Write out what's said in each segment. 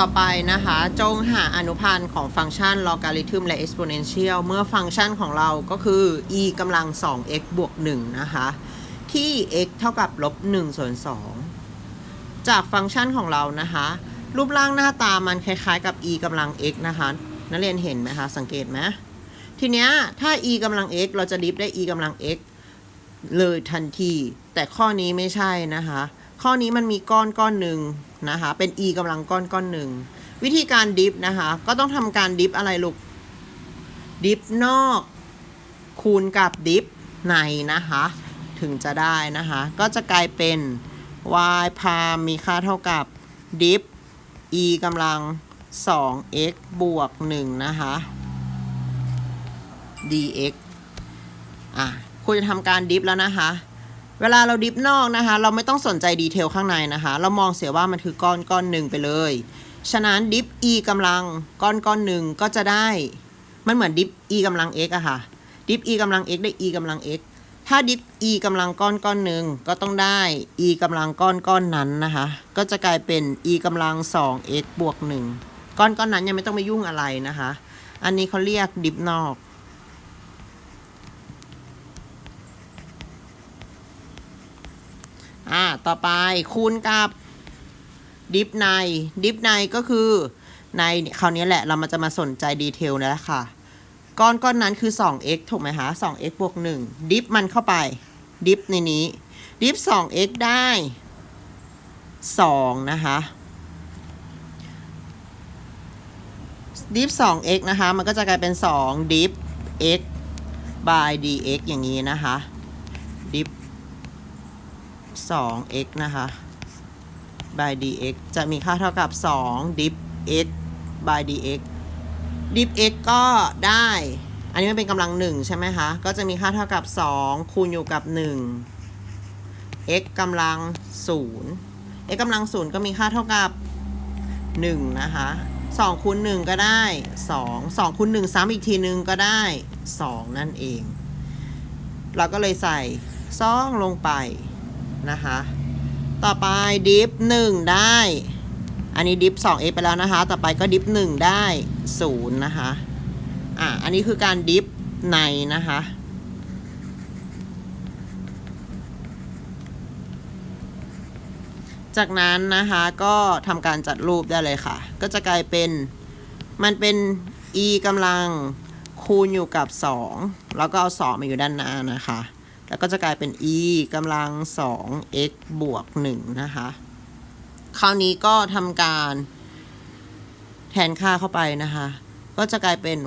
ต่อไปนะคะ จงหาอนุพันธ์ของฟังก์ชัน logarithm และ exponential เมื่อฟังก์ชันของเราก็คือ e กำลัง 2x บวก 1 นะคะ ที่ x เท่ากับลบ1ส่วน 2 จากฟังก์ชันของเรานะคะ รูปร่างหน้าตามันคล้ายๆกับ e กำลัง x นะคะ นักเรียนเห็นไหมคะ สังเกตไหมทีเนี้ยถ้า e กำลัง x เราจะดิฟได้ e กำลัง x เลยทันที แต่ข้อนี้ไม่ใช่นะคะ ข้อนี้มันมีก้อนก้อนหนึ่งนะคะ เป็น e กำลังก้อนก้อนหนึ่ง วิธีการดิฟนะคะ ก็ต้องทำการดิฟอะไรลูก ดิฟนอก คูณกับดิฟในนะคะ ถึงจะได้นะคะ ก็จะกลายเป็น y พามมีค่าเท่ากับดิฟ e กำลัง 2x บวก 1 นะคะ dx อะคุณจะทำการดิฟแล้วนะคะ เวลาเราดิฟนอกนะคะ เราไม่ต้องสนใจดีเทลข้างในนะคะ เรามองเสียว่ามันคือก้อนก้อนหนึ่งไปเลย ฉะนั้นดิฟ e กำลังก้อนก้อนหนึ่งก็จะได้ มันเหมือนดิฟ e กำลัง x อะค่ะ ดิฟ e กำลัง x ได้ e กำลัง x ถ้าดิฟ e กำลังก้อนก้อนหนึ่งก็ต้องได้ e กำลังก้อนก้อนนั้นนะคะ ก็จะกลายเป็น e กำลัง 2x บวก 1 ก้อนก้อนนั้นยังไม่ต้องไปยุ่งอะไรนะคะ อันนี้เขาเรียกดิฟนอก อ่าต่อไปคูณกับดิฟในดิฟในก็คือในคราวนี้แหละเรามาจะมาสนใจดีเทลนี่แหละค่ะ ก้อนก้อนนั้นคือ 2x ถูกไหมคะ 2x บวก1ดิฟมันเข้าไป ดิฟในนี้ดิฟ 2x ได้ 2 นะคะดิฟ 2x นะคะ มันก็จะกลายเป็น 2 ดิฟ x by dx อย่างนี้นะคะ ดิฟ 2x นะคะ by dx จะมีค่าเท่ากับ 2 div x by dx div x ก็ได้ อันนี้มันเป็นกำลังหนึ่งใช่ไหมคะ ก็จะมีค่าเท่ากับ 2 คูณอยู่กับ 1 x กำลัง 0 x กำลัง 0 ก็มีค่าเท่ากับ 1 นะคะ2คูณ1ก็ได้ 2 2คูณ1ซ้ำอีกทีนึงก็ได้ 2 นั่นเอง เราก็เลยใส่ซ่องลงไป นะคะ ต่อไปดิฟ1ได้ อันนี้ดิฟ 2x ไปแล้วนะคะ ต่อไปก็ดิฟ1ได้0นะคะ อะ อันนี้คือการดิฟในนะคะจากนั้นนะคะก็ทำการจัดรูปได้เลยค่ะ ก็จะกลายเป็นมันเป็น e กำลังคูณอยู่กับ 2 แล้วก็เอา 2 มาอยู่ด้านหน้านะคะ แล้วก็จะกลายเป็น e กำลัง 2x บวก 1 นะคะ คราวนี้ก็ทำการแทนค่าเข้าไปนะคะ ก็จะกลายเป็น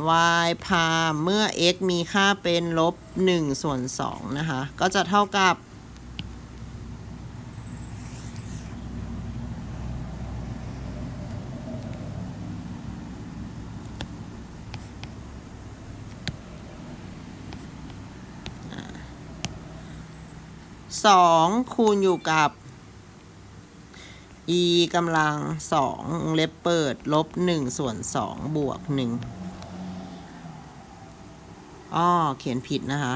y พาเมื่อ x มีค่าเป็นลบ1ส่วน2นะคะ ก็จะเท่ากับ สองคูณอยู่กับ e กำลังสองเล็บเปิด ลบหนึ่งส่วนสองบวกหนึ่งอ้อเขียนผิดนะคะ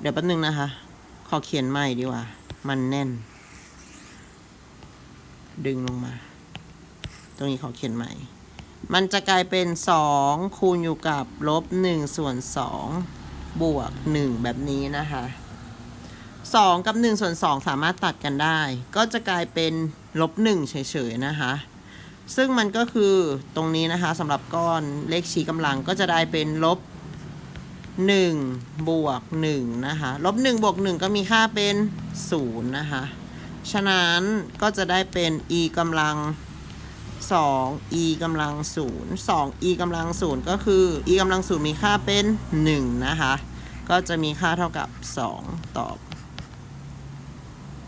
เดี๋ยวแป๊บนึงนะคะ ขอเขียนใหม่ดีกว่า มันแน่น ดึงลงมา ตรงนี้ขอเขียนใหม่ มันจะกลายเป็นสองคูณอยู่กับลบหนึ่งส่วนสองบวกหนึ่งแบบนี้นะคะ 2 กับ 1 ส่วน 2 สามารถตัดกันได้ ก็จะกลายเป็นลบ1เฉยๆนะคะ ซึ่งมันก็คือตรงนี้นะคะสำหรับก้อนเลขชี้กำลังก็จะได้เป็นลบ1บวก1นะคะลบ1บวก1ก็มีค่าเป็น0นะคะ ฉะนั้นก็จะได้เป็น e กำลัง 2 e กำลัง 0 2 e กำลัง 0 ก็คือ e กำลัง 0 มีค่าเป็น 1 นะคะ ก็จะมีค่าเท่ากับ 2 ตอบ